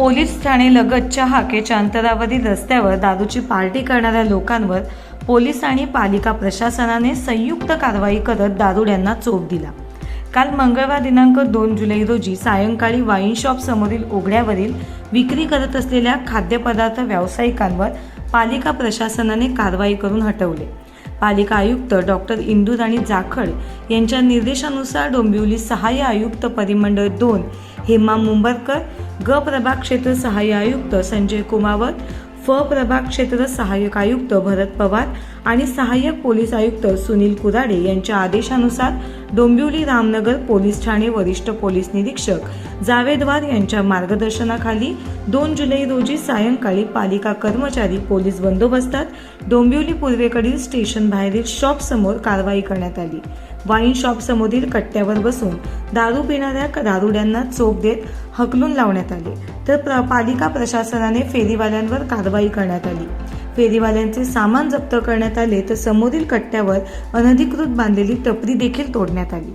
Police Thane लगतच्या हाकेच्या अंतरावरील रस्त्यावर दारूची पार्टी करणाऱ्या लोकांवर पोलीस आणि पालिका प्रशासनाने संयुक्त कारवाई करत दारुड्यांना चोप दिला. काल मंगळवार दिनांक दोन जुलै रोजी सायंकाळी वाईन शॉप समोरील ओघड्यावरील विक्री करत असलेल्या खाद्यपदार्थ व्यावसायिकांवर पालिका प्रशासनाने कारवाई करून हटवले. पालिका आयुक्त डॉक्टर इंदुराणी जाखड यांच्या निर्देशानुसार डोंबिवली सहाय्य आयुक्त परिमंडळ दोन हेमा मुंबरकर ग प्रभाग क्षेत्र सहाय्य आयुक्त संजय कुमावत फ प्रभाग क्षेत्र सहाय्यक आयुक्त भरत पवार आणि सहाय्यक पोलीस आयुक्त सुनील कुराडे यांच्या आदेशानुसार डोंबिवली रामनगर पोलीस ठाणे वरिष्ठ पोलीस निरीक्षक जावेदवार यांच्या मार्गदर्शनाखाली दोन जुलै रोजी सायंकाळी पालिका कर्मचारी पोलीस बंदोबस्तात डोंबिवली पूर्वेकडील स्टेशन बाहेरील शॉप समोर कारवाई करण्यात आली. वाईन शॉप समोरील कट्ट्यावर बसून दारू पिणाऱ्या दारुड्यांना चोप देत हकलून लावण्यात आले. तर प्र- पालिका प्रशासनाने फेरीवाल्यांवर कारवाई करण्यात आली. फेरीवाल्यांचे सामान जप्त करण्यात आले तर समोरील कट्ट्यावर अनधिकृत बांधलेली टपरी देखील तोडण्यात आली.